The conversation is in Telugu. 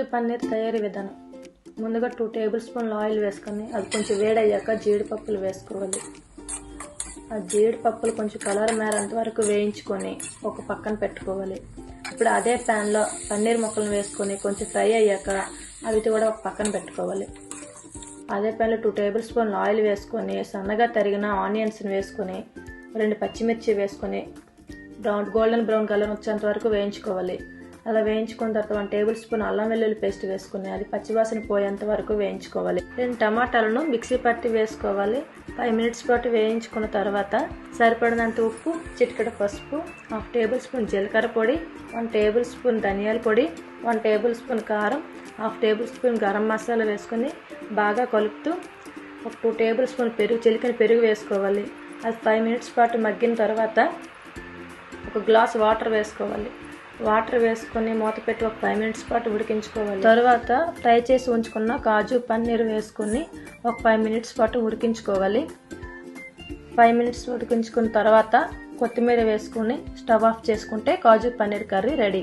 కాజు పన్నీర్ తయారీ విధానం. ముందుగా టూ టేబుల్ స్పూన్లు ఆయిల్ వేసుకొని అది కొంచెం వేడయ్యాక జీడిపప్పులు వేసుకోవాలి. ఆ జీడిపప్పులు కొంచెం కలర్ మేరేంత వరకు వేయించుకొని ఒక పక్కన పెట్టుకోవాలి. ఇప్పుడు అదే ప్యాన్లో పన్నీర్ ముక్కలను వేసుకొని కొంచెం ఫ్రై అయ్యాక అవి కూడా ఒక పక్కన పెట్టుకోవాలి. అదే ప్యాన్లో టూ టేబుల్ స్పూన్లు ఆయిల్ వేసుకొని సన్నగా తరిగిన ఆనియన్స్ని వేసుకొని రెండు పచ్చిమిర్చి వేసుకొని బ్రౌన్ గోల్డెన్ బ్రౌన్ కలర్ వచ్చేంత వరకు వేయించుకోవాలి. అలా వేయించుకున్న తర్వాత వన్ టేబుల్ స్పూన్ అల్లం వెల్లుల్లి పేస్ట్ వేసుకుని అది పచ్చివాసన పోయేంత వరకు వేయించుకోవాలి. రెండు టమాటాలను మిక్సీ పట్టి వేసుకోవాలి. ఫైవ్ మినిట్స్ పాటు వేయించుకున్న తర్వాత సరిపడినంత ఉప్పు చిటికెడ పసుపు హాఫ్ టేబుల్ స్పూన్ జీలకర్ర పొడి వన్ టేబుల్ స్పూన్ ధనియాల పొడి వన్ టేబుల్ స్పూన్ కారం half table spoon garam masala వేసుకొని బాగా కలుపుతూ ఒక టూ టేబుల్ స్పూన్ పెరుగు చిలికిన పెరుగు వేసుకోవాలి. అది ఫైవ్ మినిట్స్ పాటు మగ్గిన తర్వాత ఒక గ్లాస్ వాటర్ వేసుకోవాలి. వాటర్ వేసుకొని మూత పెట్టి ఒక ఫైవ్ మినిట్స్ పాటు ఉడికించుకోవాలి. తర్వాత ఫ్రై చేసి ఉంచుకున్న కాజు పన్నీర్ వేసుకొని ఒక ఫైవ్ మినిట్స్ పాటు ఉడికించుకోవాలి. ఫైవ్ మినిట్స్ ఉడికించుకున్న తర్వాత కొత్తిమీర వేసుకొని స్టవ్ ఆఫ్ చేసుకుంటే కాజు పన్నీర్ కర్రీ రెడీ.